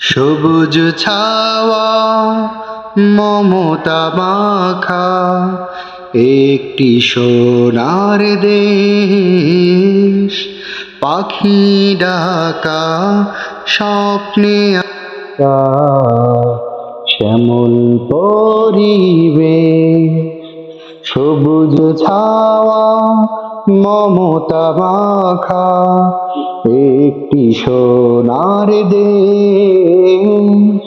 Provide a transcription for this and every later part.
সবুজ ছাওয়া মমতা মাখা একটি সোনার দেশ। পাখি ডাকা স্বপ্নে শ্যামল পরিবে সবুজ ছাওয়া মমতা মাখা, একটি সোনার দেশ।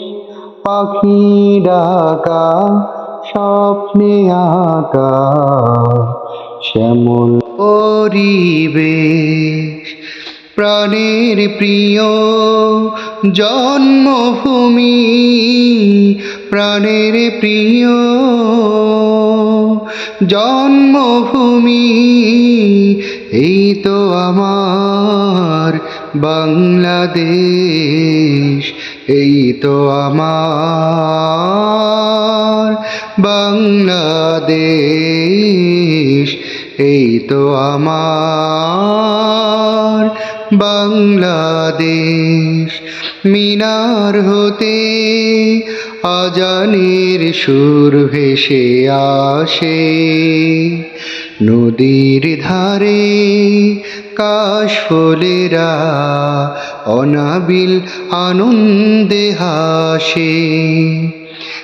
পাখি ডাকা, স্বপ্নে আঁকা, শ্যামল পরিবেশ। প্রাণের প্রিয় জন্মভূমি, প্রাণের প্রিয় জন্মভূমি, এই তো আমার বাংলাদেশ, এই তো আমার বাংলাদেশ, এই তো আমার বাংলাদেশ। মিনার হতে আজানের সুর ভেসে আসে। নদীর ধারে কাশফুলেরা অনাবিল আনন্দে হাসে।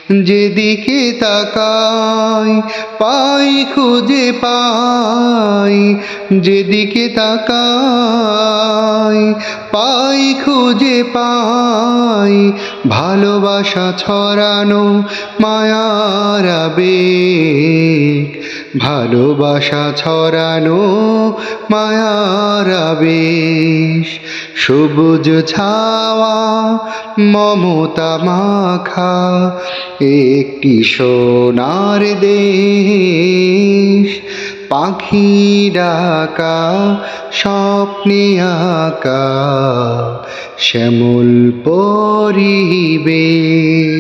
যেদিকে তাকাই, পাই খুঁজে পাই। যেদিকে তাকাই, পাই খুঁজে পাই। ভালোবাসা ছড়ানো মায়ার আবেগ। ভালোবাসা ছড়ানো মায়ার আবেশ। সবুজ ছাওয়া, মমতা মাখা একটি সোনার দেশ? পাখি ডাকা স্বপ্নে আঁকা শ্যামল পরিবেশ।